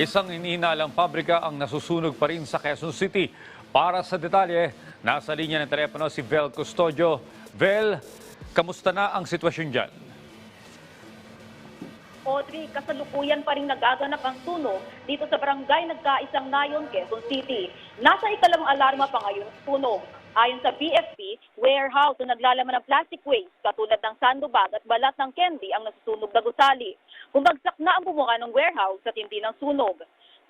Isang inihinalang pabrika ang nasusunog pa rin sa Quezon City. Para sa detalye, nasa linya ng telepono si Vel Custodio. Vel, kamusta na ang sitwasyon dyan? Audrey, kasalukuyan pa rin nagaganap ang sunog dito sa barangay Nagkaisang Nayon, Quezon City. Nasa ikalawang alarma pa ngayon ang sunog. Ayon sa BFP, warehouse na naglalaman ng plastic waste katulad ng sandbag at balat ng candy ang nasusunog na gusali. Na bumuka ng warehouse sa tindi ng sunog.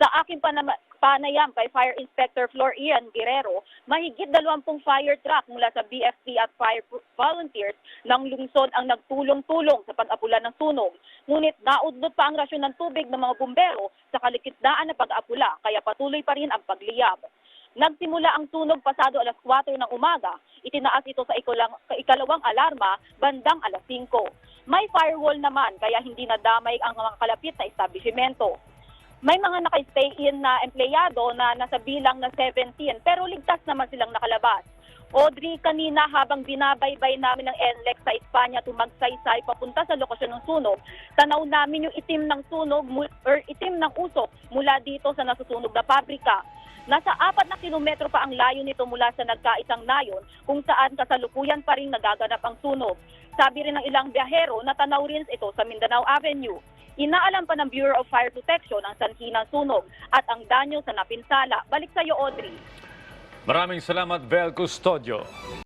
Sa aking panayam kay Fire Inspector Flor Ian Guerrero, mahigit 20 fire truck mula sa BFP at fire volunteers ng lungsod ang nagtulong-tulong sa pag-apula ng sunog. Ngunit naudlot pa ang rasyon ng tubig ng mga bumbero sa kalikitdaan ng pag-apula, kaya patuloy pa rin ang pagliyab. Nagsimula ang sunog pasado alas 4 ng umaga. Itinaas ito sa ikalawang alarma bandang alas 5. May firewall naman kaya hindi nadamay ang mga kalapit na establishmento. May mga naka-stay in na empleyado na nasa bilang na 17 pero ligtas naman silang nakalabas. Audrey, kanina habang binabaybay namin ng NLEX sa Espanya tumagsaysay papunta sa lokasyon ng sunog, tanaw namin yung itim ng sunog or itim ng usok mula dito sa nasusunog na pabrika. Nasa apat na kilometro pa ang layo nito mula sa nagkaisang nayon kung saan kasalukuyan pa rin nagaganap ang sunog. Sabi rin ng ilang biyahero na tanaw rin ito sa Mindanao Avenue. Inaalam pa ng Bureau of Fire Protection ang sanhi ng sunog at ang danyo sa napinsala. Balik sa iyo, Audrey. Maraming salamat, Vel Custodio.